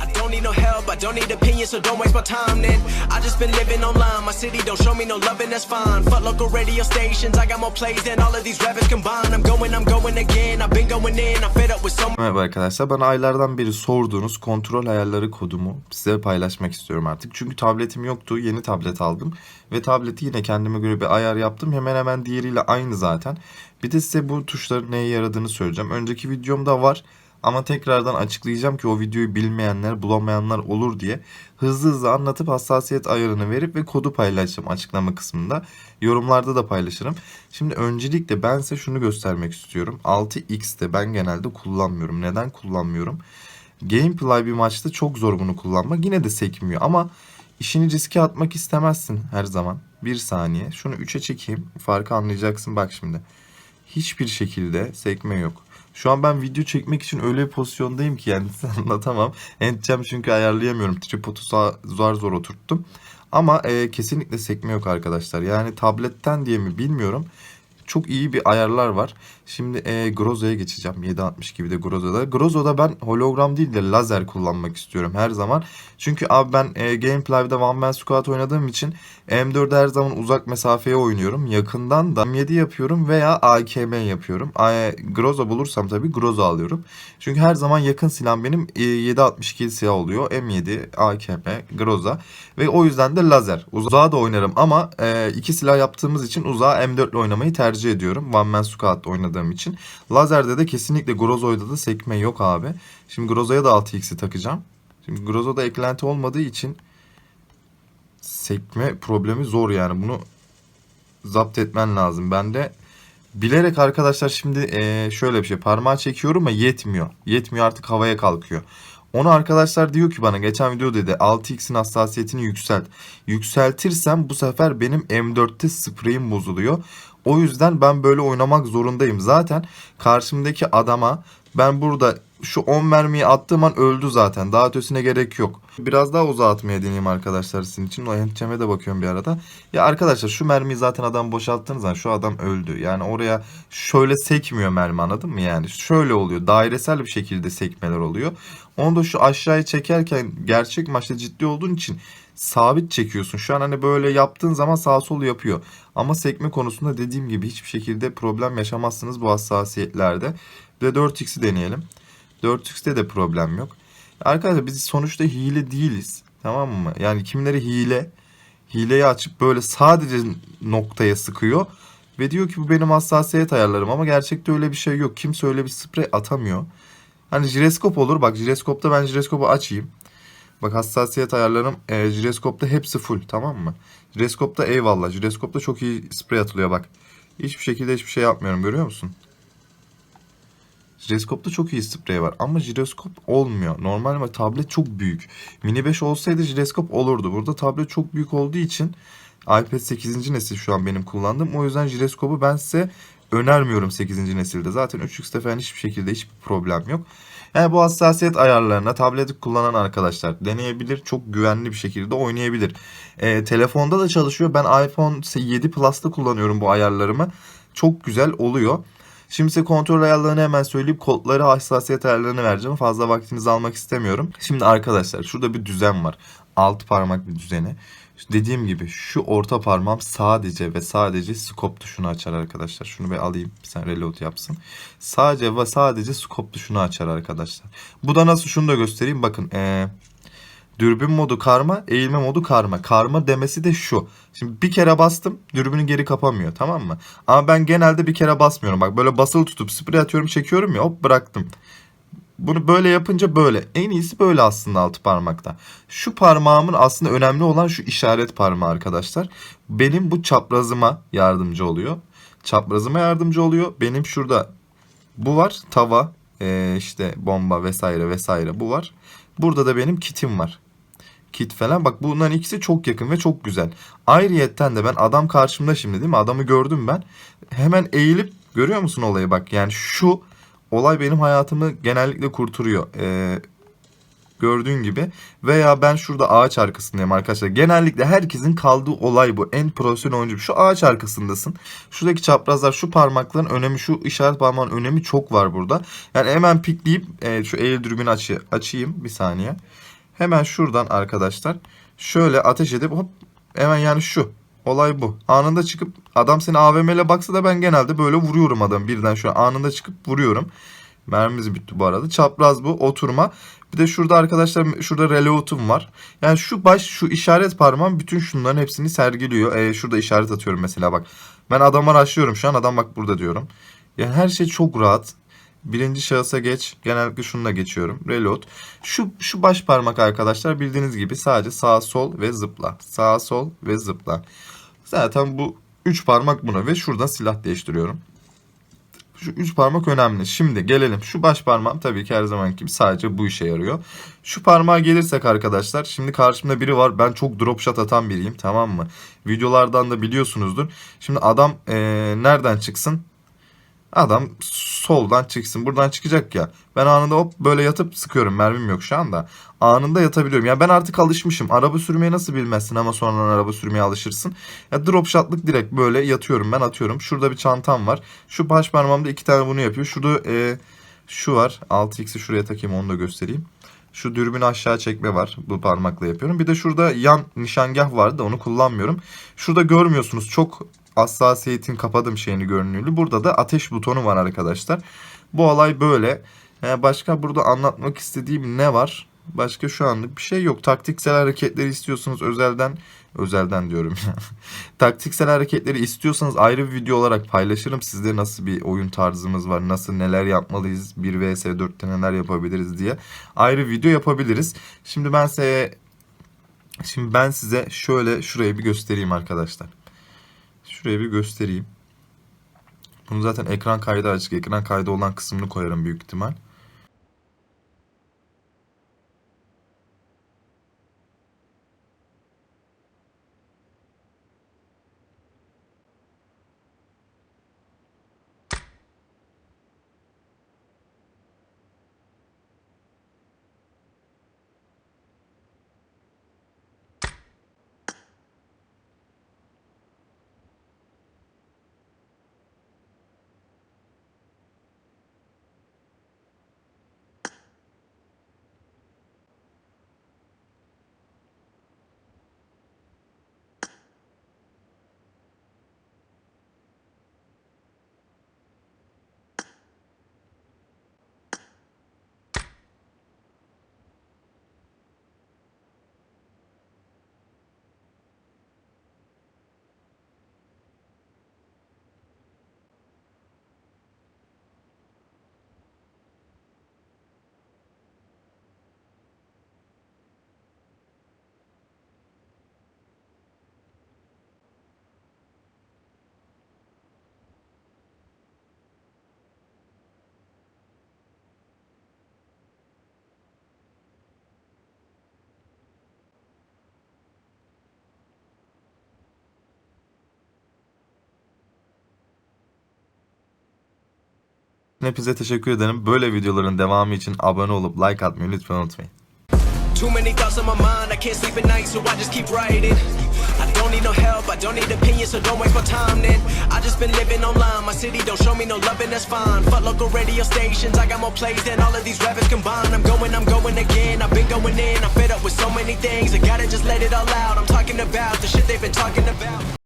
I don't need no help, I don't need opinions, so don't waste my time then. I just been living online, my city don't show me no loving, that's fine. Fuck local radio stations, I got more plays than all of these rappers combined. I'm going, I'm going again, I've been going in, I'm fed up with so Merhaba arkadaşlar. Bana aylardan beri sorduğunuz kontrol ayarları kodumu size paylaşmak istiyorum artık. Çünkü tabletim yoktu. Yeni tablet aldım. Ve tableti yine kendime göre bir ayar yaptım. Hemen hemen diğeriyle aynı zaten. Bir de size bu tuşların neye yaradığını söyleyeceğim. Önceki videomda var. Ama tekrardan açıklayacağım ki o videoyu bilmeyenler, bulamayanlar olur diye hızlı hızlı anlatıp hassasiyet ayarını verip ve kodu paylaşacağım açıklama kısmında. Yorumlarda da paylaşırım. Şimdi öncelikle ben size şunu göstermek istiyorum. 6x'te ben genelde kullanmıyorum. Neden kullanmıyorum? Gameplay bir maçta çok zor bunu kullanmak. Yine de sekmiyor ama işini riske atmak istemezsin her zaman. Bir saniye. Şunu 3'e çekeyim. Farkı anlayacaksın bak şimdi. Hiçbir şekilde sekme yok. Şu an ben video çekmek için öyle bir pozisyondayım ki yani size anlatamam. Edeceğim çünkü ayarlayamıyorum. Tripodu sa- zor zor oturttum. Ama e, kesinlikle sekme yok arkadaşlar. Yani tabletten diye mi bilmiyorum. Çok iyi bir ayarlar var. Şimdi e, Groza'ya geçeceğim. 760 gibi de Groza'da. Groza'da ben hologram değil de lazer kullanmak istiyorum her zaman. Çünkü abi ben e, Gameplay'da One Man Squad oynadığım için M4'de her zaman uzak mesafeye oynuyorum. Yakından da M7 yapıyorum veya AKM yapıyorum. A- Groza bulursam tabii Groza alıyorum. Çünkü her zaman yakın silah benim e, 7.62 silah oluyor. M7, AKM, Groza. Ve o yüzden de lazer. Uzağa da oynarım ama e, iki silah yaptığımız için uzağa M4 ile oynamayı tercih ediyorum. One Man Squad oynadığım için. Lazerde de kesinlikle Grozo'da da sekme yok abi. Şimdi Grozo'ya da 6x'i takacağım. Şimdi Grozo'da eklenti olmadığı için sekme problemi zor yani. Bunu zapt etmen lazım. Ben de bilerek arkadaşlar şimdi eee, şöyle bir şey parmağı çekiyorum ama yetmiyor. Yetmiyor artık havaya kalkıyor. Onu arkadaşlar diyor ki bana geçen video dedi 6x'in hassasiyetini yükselt. Yükseltirsem bu sefer benim M4'te spreyim bozuluyor. O yüzden ben böyle oynamak zorundayım. Zaten karşımdaki adama ben burada şu 10 mermiyi attığım an öldü zaten. Daha ötesine gerek yok. Biraz daha uzağa atmaya deneyeyim arkadaşlar sizin için. O endişeme de bakıyorum bir arada. Ya arkadaşlar şu mermiyi zaten adam boşalttığınız zaman şu adam öldü. Yani oraya şöyle sekmiyor mermi anladın mı? Yani şöyle oluyor. Dairesel bir şekilde sekmeler oluyor. Onu da şu aşağıya çekerken gerçek maçta ciddi olduğun için sabit çekiyorsun. Şu an hani böyle yaptığın zaman sağ sol yapıyor. Ama sekme konusunda dediğim gibi hiçbir şekilde problem yaşamazsınız bu hassasiyetlerde. Bir de 4x'i deneyelim. 4x'te de problem yok. Arkadaşlar biz sonuçta hile değiliz. Tamam mı? Yani kimleri hile hileyi açıp böyle sadece noktaya sıkıyor ve diyor ki bu benim hassasiyet ayarlarım ama gerçekte öyle bir şey yok. Kimse öyle bir sprey atamıyor. Hani jireskop olur. Bak jireskopta ben jireskopu açayım. Bak hassasiyet ayarlarım e, jireskopta hepsi full tamam mı? Jireskopta eyvallah. Jireskopta çok iyi sprey atılıyor bak. Hiçbir şekilde hiçbir şey yapmıyorum görüyor musun? Jireskopta çok iyi sprey var ama jiroskop olmuyor. Normal ama tablet çok büyük. Mini 5 olsaydı jireskop olurdu. Burada tablet çok büyük olduğu için iPad 8. nesil şu an benim kullandığım. O yüzden jiroskopu ben size önermiyorum 8. nesilde. Zaten 3x'te falan hiçbir şekilde hiçbir problem yok. Yani bu hassasiyet ayarlarına tableti kullanan arkadaşlar deneyebilir. Çok güvenli bir şekilde oynayabilir. Ee, telefonda da çalışıyor. Ben iPhone 7 Plus'ta kullanıyorum bu ayarlarımı. Çok güzel oluyor. Şimdi size kontrol ayarlarını hemen söyleyip kodları hassasiyet ayarlarını vereceğim. Fazla vaktinizi almak istemiyorum. Şimdi arkadaşlar şurada bir düzen var. Alt parmak bir düzeni. Dediğim gibi şu orta parmağım sadece ve sadece scope tuşunu açar arkadaşlar. Şunu bir alayım. Sen reload yapsın. Sadece ve sadece scope tuşunu açar arkadaşlar. Bu da nasıl şunu da göstereyim. Bakın ee, dürbün modu karma, eğilme modu karma. Karma demesi de şu. Şimdi bir kere bastım dürbünü geri kapamıyor tamam mı? Ama ben genelde bir kere basmıyorum. Bak böyle basılı tutup sprey atıyorum çekiyorum ya hop bıraktım. Bunu böyle yapınca böyle. En iyisi böyle aslında altı parmakta. Şu parmağımın aslında önemli olan şu işaret parmağı arkadaşlar. Benim bu çaprazıma yardımcı oluyor. Çaprazıma yardımcı oluyor. Benim şurada bu var. Tava, işte bomba vesaire vesaire bu var. Burada da benim kitim var. Kit falan. Bak bunların ikisi çok yakın ve çok güzel. Ayrıyetten de ben adam karşımda şimdi değil mi? Adamı gördüm ben. Hemen eğilip görüyor musun olayı bak. Yani şu olay benim hayatımı genellikle kurtarıyor. Ee, Gördüğün gibi. Veya ben şurada ağaç arkasındayım arkadaşlar. Genellikle herkesin kaldığı olay bu. En profesyonel oyuncu. Şu ağaç arkasındasın. Şuradaki çaprazlar şu parmakların önemi şu işaret parmağın önemi çok var burada. Yani hemen pikleyip e, şu eğil dürbünü açı, açayım bir saniye. Hemen şuradan arkadaşlar şöyle ateş edip hop hemen yani şu olay bu. Anında çıkıp adam seni AVM ile baksa da ben genelde böyle vuruyorum adam birden an anında çıkıp vuruyorum. Mermimiz bitti bu arada. Çapraz bu oturma. Bir de şurada arkadaşlar şurada reload'um var. Yani şu baş şu işaret parmağım bütün şunların hepsini sergiliyor. Ee, şurada işaret atıyorum mesela bak. Ben adama raşlıyorum şu an adam bak burada diyorum. Yani her şey çok rahat. Birinci şahısa geç. Genellikle şununla geçiyorum. Reload. Şu, şu baş parmak arkadaşlar bildiğiniz gibi sadece sağ sol ve zıpla. Sağ sol ve zıpla. Zaten bu üç parmak buna ve şuradan silah değiştiriyorum. Şu üç parmak önemli. Şimdi gelelim. Şu baş parmağım tabii ki her zaman gibi sadece bu işe yarıyor. Şu parmağa gelirsek arkadaşlar. Şimdi karşımda biri var. Ben çok drop shot atan biriyim tamam mı? Videolardan da biliyorsunuzdur. Şimdi adam eee, nereden çıksın? Adam soldan çıksın. Buradan çıkacak ya. Ben anında hop böyle yatıp sıkıyorum. Mermim yok şu anda. Anında yatabiliyorum. Ya ben artık alışmışım. Araba sürmeyi nasıl bilmezsin ama sonradan araba sürmeye alışırsın. Ya drop shot'lık direkt böyle yatıyorum ben atıyorum. Şurada bir çantam var. Şu baş parmağımda iki tane bunu yapıyor. Şurada e, şu var. 6x'i şuraya takayım onu da göstereyim. Şu dürbünü aşağı çekme var. Bu parmakla yapıyorum. Bir de şurada yan nişangah vardı da onu kullanmıyorum. Şurada görmüyorsunuz. Çok hassasiyetin kapadım şeyini görünürlü. Burada da ateş butonu var arkadaşlar. Bu olay böyle. Ee, başka burada anlatmak istediğim ne var? Başka şu anlık bir şey yok. Taktiksel hareketleri istiyorsanız özelden özelden diyorum ya. Taktiksel hareketleri istiyorsanız ayrı bir video olarak paylaşırım. Sizde nasıl bir oyun tarzımız var, nasıl neler yapmalıyız, 1 vs 4'te neler yapabiliriz diye ayrı video yapabiliriz. Şimdi ben size şimdi ben size şöyle şurayı bir göstereyim arkadaşlar. Şurayı bir göstereyim. Bunu zaten ekran kaydı açık. Ekran kaydı olan kısmını koyarım büyük ihtimal. Hepinize teşekkür ederim. Böyle videoların devamı için abone olup like atmayı lütfen unutmayın. Too many thoughts on my mind, I can't sleep at night, so I just keep writing. I don't need no help, I don't need opinions, so don't waste my time then. I just been living online, my city don't show me no love, and that's fine. Fuck local radio stations, I got more plays than all of these rappers combined. I'm going, I'm going again, I've been going in, I'm fed up with so many things, I gotta just let it all out. I'm talking about the shit they've been talking about.